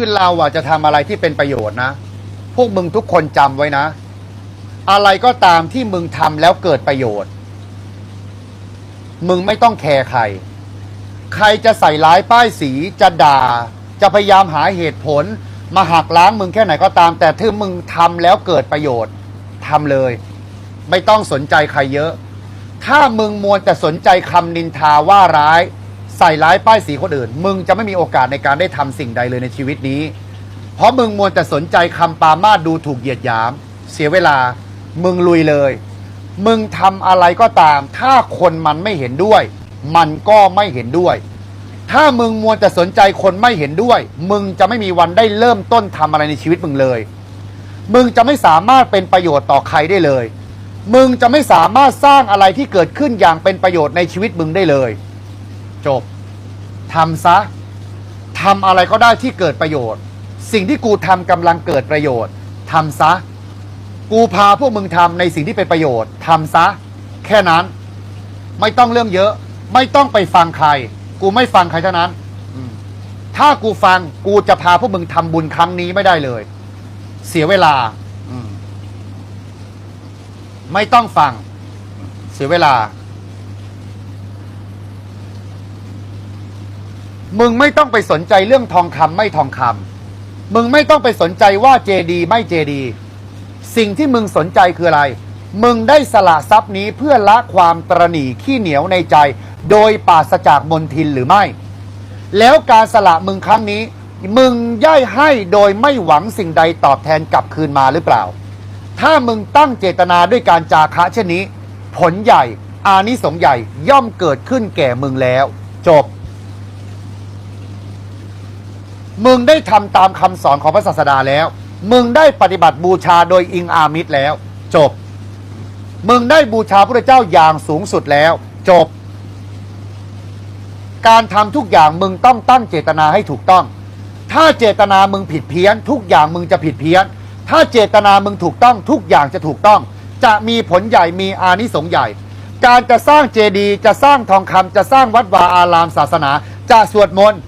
คือเราอะจะทำอะไรที่เป็นประโยชน์นะ พวกมึงทุกคนจำไว้นะ อะไรก็ตามที่มึงทำแล้วเกิดประโยชน์ มึงไม่ต้องแคร์ใคร ใครจะใส่ร้ายป้ายสีจะด่า จะพยายามหาเหตุผล มาหักล้างมึงแค่ไหนก็ตาม แต่ถ้ามึงทำแล้วเกิดประโยชน์ทำเลย ไม่ต้องสนใจใครเยอะ ถ้ามึงมัวแต่สนใจคำนินทาว่าร้าย ใส่ร้ายป้ายสีคนอื่น มึงจะไม่มีโอกาสในการได้ทำสิ่งใดเลยในชีวิตนี้ เพราะมึงมัวแต่สนใจคำปามาสดูถูกเหยียดหยาม เสียเวลา มึงลุยเลย มึงทำอะไรก็ตาม ถ้าคนมันไม่เห็นด้วย มันก็ไม่เห็นด้วย ถ้ามึงมัวแต่สนใจคนไม่เห็นด้วย มึงจะไม่มีวันได้เริ่มต้นทำอะไรในชีวิตมึงเลย มึงจะไม่สามารถเป็นประโยชน์ต่อใครได้เลย มึงจะไม่สามารถสร้างอะไรที่เกิดขึ้นอย่างเป็นประโยชน์ในชีวิตมึงได้เลย จบ ทำซะทำอะไรก็ได้ที่เกิดประโยชน์ สิ่งที่กูทำกำลังเกิดประโยชน์ทำซะ กูพาพวกมึงทำในสิ่งที่เป็นประโยชน์ทำซะ แค่นั้น ไม่ต้องเรื่องเยอะ ไม่ต้องไปฟังใคร กูไม่ฟังใครเท่านั้นถ้ากูฟังกูจะพาพวกมึงทำบุญครั้งนี้ไม่ได้เลย เสียเวลามไม่ต้องฟัง เสียเวลา มึงไม่ต้องไปสนใจเรื่องทองคำไม่ทองคำมึงไม่ต้องไปสนใจว่าเจดีไม่เจดี สิ่งที่มึงสนใจคืออะไร มึงได้สละทรัพย์นี้เพื่อละความตรณีขี้เหนียวในใจ โดยปราศจากมนทินหรือไม่ แล้วการสละมึงครั้งนี้ มึงย่ายให้โดยไม่หวังสิ่งใดตอบแทนกลับคืนมาหรือเปล่า ถ้ามึงตั้งเจตนาด้วยการจาคะเช่นนี้ ผลใหญ่อานิสงส์ใหญ่ย่อมเกิดขึ้นแก่มึงแล้ว จบ มึงได้ทำตามคำสอนของพระศาสดาแล้ว มึงได้ปฏิบัติบูชาโดยอิงอามิตรแล้ว จบ มึงได้บูชาพระเจ้าอย่างสูงสุดแล้ว จบ การทำทุกอย่างมึงต้องตั้งเจตนาให้ถูกต้อง ถ้าเจตนามึงผิดเพี้ยน ทุกอย่างมึงจะผิดเพี้ยน ถ้าเจตนามึงถูกต้องทุกอย่างจะถูกต้อง จะมีผลใหญ่มีอานิสงส์ใหญ่ การจะสร้างเจดีย์จะสร้างทองคำจะสร้างวัดวาอารามศาสนา จะสวดมนต์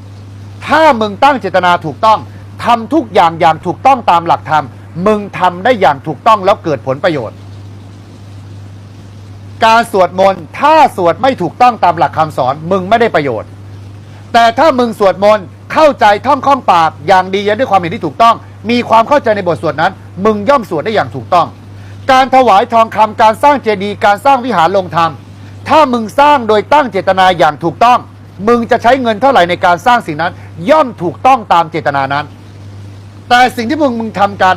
ถ้ามึงตั้งเจตนาถูกต้องทำทุกอย่างอย่างถูกต้องตามหลักธรรม มึงทำได้อย่างถูกต้องแล้วเกิดผลประโยชน์ การสวดมนต์ถ้าสวดไม่ถูกต้องตามหลักคำสอน มึงไม่ได้ประโยชน์ แต่ถ้ามึงสวดมนต์เข้าใจท่องข้องปากอย่างดีและด้วยความเห็นที่ถูกต้อง มีความเข้าใจในบทสวดนั้น มึงย่อมสวดได้อย่างถูกต้อง การถวายทองคำการสร้างเจดีย์การสร้างวิหารลงธรรม ถ้ามึงสร้างโดยตั้งเจตนาอย่างถูกต้อง มึงจะใช้เงินเท่าไหร่ในการสร้างสิ่งนั้น ย่อมถูกต้องตามเจตนานั้น แต่สิ่งที่มึงมึงทำกัน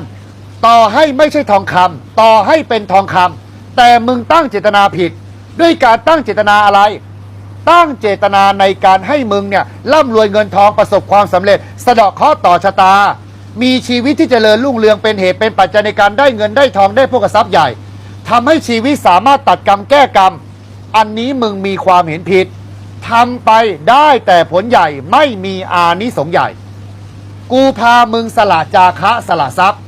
ต่อให้ไม่ใช่ทองคำต่อให้เป็นทองคำแต่มึงตั้งเจตนาผิด ด้วยการตั้งเจตนาอะไร ตั้งเจตนาในการให้มึงเนี่ยร่ำรวยเงินทองประสบความสำเร็จ สะเดาะเคราะห์ต่อชะตา มีชีวิตที่เจริญรุ่งเรืองเป็นเหตุเป็นปัจจัยในการได้เงินได้ทองได้พวกทรัพย์ใหญ่ทำให้ชีวิตสามารถตัดกรรมแก้กรรม อันนี้มึงมีความเห็นผิด ทำไปได้แต่ผลใหญ่ไม่มีอานิสงส์ใหญ่ กูพามึงสละจาคะสละทรัพย์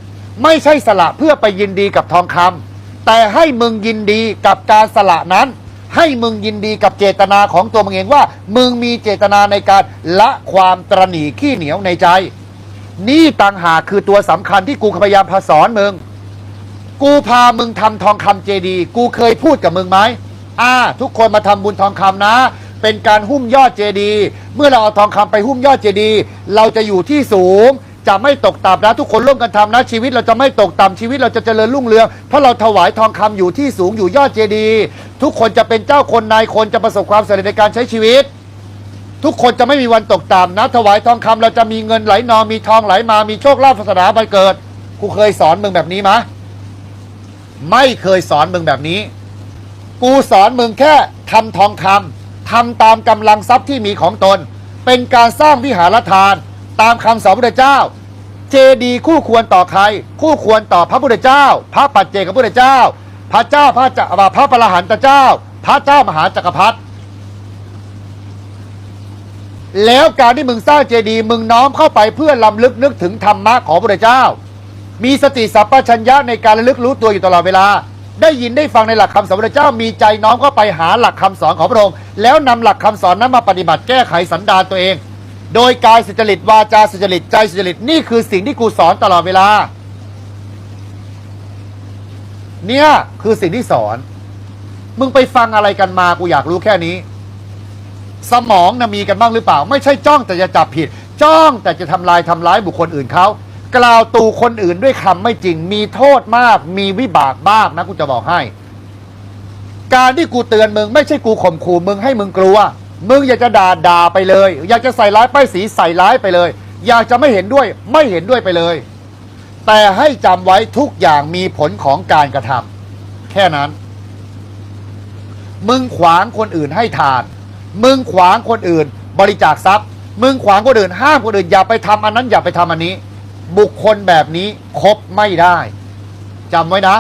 ไม่ใช่สละเพื่อไปยินดีกับทองคำแต่ให้มึงยินดีกับการสละนั้น ให้มึงยินดีกับเจตนาของตัวมึงเองว่า มึงมีเจตนาในการละความตรณีขี้เหนียวในใจ นี่ต่างหากคือตัวสำคัญที่กูพยายามพาสอนมึงกูพามึงทำทองคำเจดี กูเคยพูดกับมึงไหมอ่า ทุกคนมาทำบุญทองคำนะ เป็นการหุ้มยอดเจดีย์เมื่อเราเอาทองคำไปหุ้มยอดเจดีย์เราจะอยู่ที่สูง จะไม่ตกต่ำนะทุกคนร่วมกันทำนะชีวิตเราจะไม่ตกต่ำชีวิตเราจะเจริญรุ่งเรืองเพราะเราถวายทองคำอยู่ที่สูงอยู่ยอดเจดีย์ทุกคนจะเป็นเจ้าคนนายคนจะประสบความสำเร็จในการใช้ชีวิต ทุกคนจะไม่มีวันตกต่ำนะ ถวายทองคำเราจะมีเงินไหลนองมีทองไหลมามีโชคลาภศาสนาบันเกิดกูเคยสอนมึงแบบนี้มะไม่เคยสอนมึงแบบนี้ กูสอนมึงแค่ทำทองคำ ทำตามกำลังทรัพย์ที่มีของตน เป็นการสร้างวิหารทาน ตามคำสอนพระพุทธเจ้า เจดีย์คู่ควรต่อใคร คู่ควรต่อพระพุทธเจ้า พระปัจเจกพระพุทธเจ้า พระเจ้าพระจักรพระประหันตเจ้า พระเจ้ามหาจักรพรรดิแล้วการที่มึงสร้างเจดีย์มึงน้อมเข้าไปเพื่อลำลึกนึกถึงธรรมะของพระพุทธเจ้า มีสติสัพพัญญะในการระลึกรู้ตัวอยู่ตลอดเวลา ได้ยินได้ฟังในหลักคำสอนพระเจ้ามีใจน้อมเข้าไปหาหลักคำสอนของพระองค์ แล้วนำหลักคำสอนนั้นมาปฏิบัติแก้ไขสันดานตัวเอง โดยกายสุจริตวาจาสุจริตใจสุจริตนี่คือสิ่งที่กูสอนตลอดเวลา เนี่ยคือสิ่งที่สอน มึงไปฟังอะไรกันมากูอยากรู้แค่นี้ สมองนะมีกันบ้างหรือเปล่า ไม่ใช่จ้องแต่จะจับผิด จ้องแต่จะทำลายทำร้ายบุคคลอื่นเขา กล่าวตูคนอื่นด้วยคำไม่จริง มีโทษมาก มีวิบากมากนะกูจะบอกให้ การที่กูเตือนมึง ไม่ใช่กูข่มขู่มึงให้มึงกลัว มึงอยากจะด่าด่าไปเลย อยากจะใส่ร้ายป้ายสีใส่ร้ายไปเลย อยากจะไม่เห็นด้วย ไม่เห็นด้วยไปเลย แต่ให้จำไว้ทุกอย่างมีผลของการกระทำแค่นั้น มึงขวางคนอื่นให้ทาน มึงขวางคนอื่น บริจาคทรัพย์ มึงขวางคนอื่นห้ามคนอื่นอย่าไปทำอันนั้นอย่าไปทำอันนี้ บุคคลแบบนี้คบไม่ได้จำไว้นะ